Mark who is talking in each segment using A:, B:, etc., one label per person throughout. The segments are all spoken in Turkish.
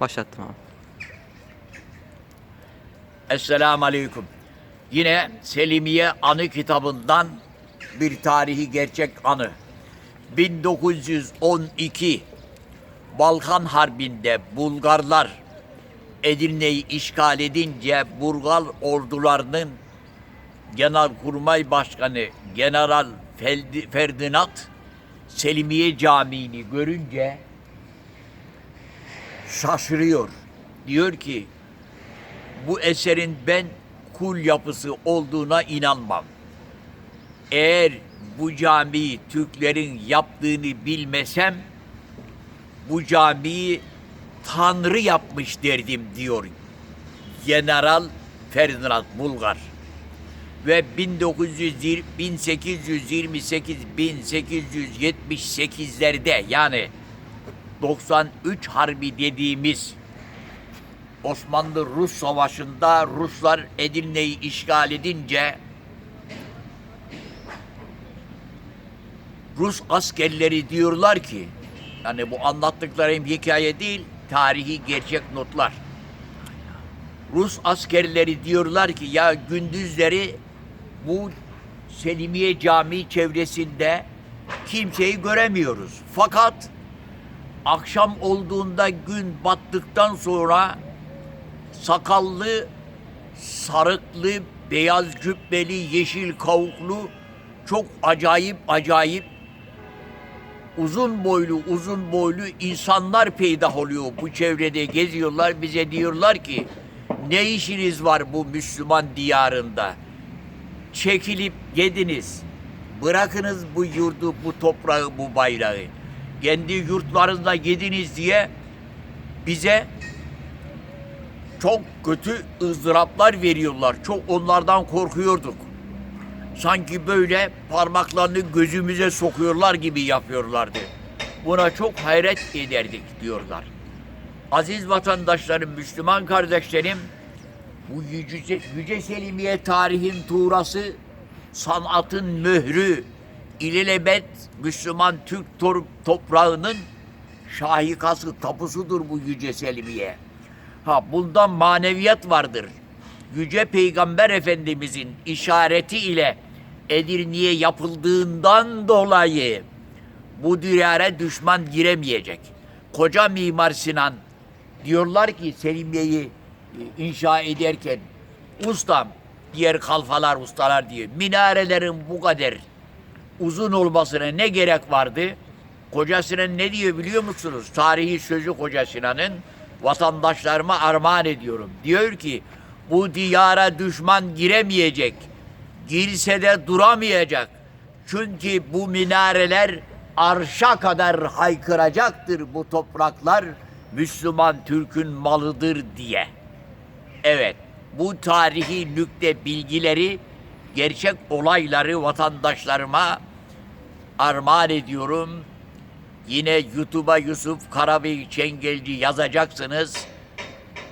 A: Başlattım abi.
B: Esselamu Aleyküm. Yine Selimiye Anı kitabından bir tarihi gerçek anı. 1912 Balkan Harbi'nde Bulgarlar Edirne'yi işgal edince Bulgar ordularının Genelkurmay Başkanı General Ferdinand Selimiye Camii'ni görünce şaşırıyor. Diyor ki bu eserin ben kul yapısı olduğuna inanmam. Eğer bu camiyi Türklerin yaptığını bilmesem bu camiyi Tanrı yapmış derdim diyor General Ferdinand Bulgar. Ve 1920 1828 1878'lerde yani 93 Harbi dediğimiz Osmanlı-Rus savaşında Ruslar Edirne'yi işgal edince Rus askerleri diyorlar ki yani bu anlattıklarım hikaye değil tarihi gerçek notlar. Rus askerleri diyorlar ki ya gündüzleri bu Selimiye Camii çevresinde kimseyi göremiyoruz. Fakat akşam olduğunda gün battıktan sonra sakallı, sarıklı, beyaz cübbeli, yeşil kavuklu çok acayip acayip uzun boylu uzun boylu insanlar peydah oluyor. Bu çevrede geziyorlar bize diyorlar ki ne işiniz var bu Müslüman diyarında? Çekilip gidiniz. Bırakınız bu yurdu, bu toprağı, bu bayrağı. Kendi yurtlarında gidiniz diye bize çok kötü ızdıraplar veriyorlar. Çok onlardan korkuyorduk. Sanki böyle parmaklarını gözümüze sokuyorlar gibi yapıyorlardı. Buna çok hayret ederdik diyorlar. Aziz vatandaşlarım, Müslüman kardeşlerim, bu yüce, yüce Selimiye tarihin tuğrası, sanatın mührü, ilelebet Müslüman Türk toprağının şahikası, tapusudur bu yüce Selimiye. Ha bundan maneviyat vardır. Yüce Peygamber Efendimizin işareti ile Edirne'ye yapıldığından dolayı bu diyare düşman giremeyecek. Koca Mimar Sinan diyorlar ki Selimiye'yi e, inşa ederken ustam diğer kalfalar ustalar diyor minarelerin bu kadar uzun olmasına ne gerek vardı? Koca Sinan ne diyor biliyor musunuz? Tarihi sözü Koca Sinan'ın vatandaşlarıma armağan ediyorum. Diyor ki bu diyara düşman giremeyecek. Girse de duramayacak. Çünkü bu minareler arşa kadar haykıracaktır bu topraklar Müslüman Türk'ün malıdır diye. Evet, bu tarihi nükte bilgileri, gerçek olayları vatandaşlarıma armağan ediyorum. Yine YouTube'a Yusuf Karabey Çengelci yazacaksınız.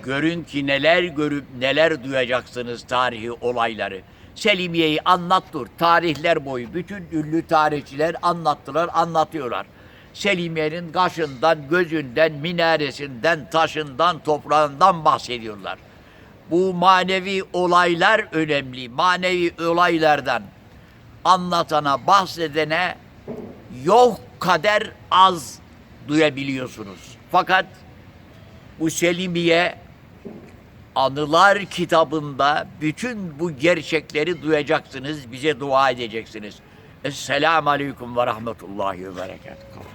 B: Görün ki neler görüp neler duyacaksınız tarihi olayları. Selimiye'yi anlat dur. Tarihler boyu bütün ünlü tarihçiler anlattılar, anlatıyorlar. Selimiye'nin kaşından, gözünden, minaresinden, taşından, toprağından bahsediyorlar. Bu manevi olaylar önemli. Manevi olaylardan anlatana, bahsedene yok kader az duyabiliyorsunuz. Fakat bu Selimiye Anılar kitabında bütün bu gerçekleri duyacaksınız, bize dua edeceksiniz. Esselamu Aleyküm ve Rahmetullahi ve Berekatuhu.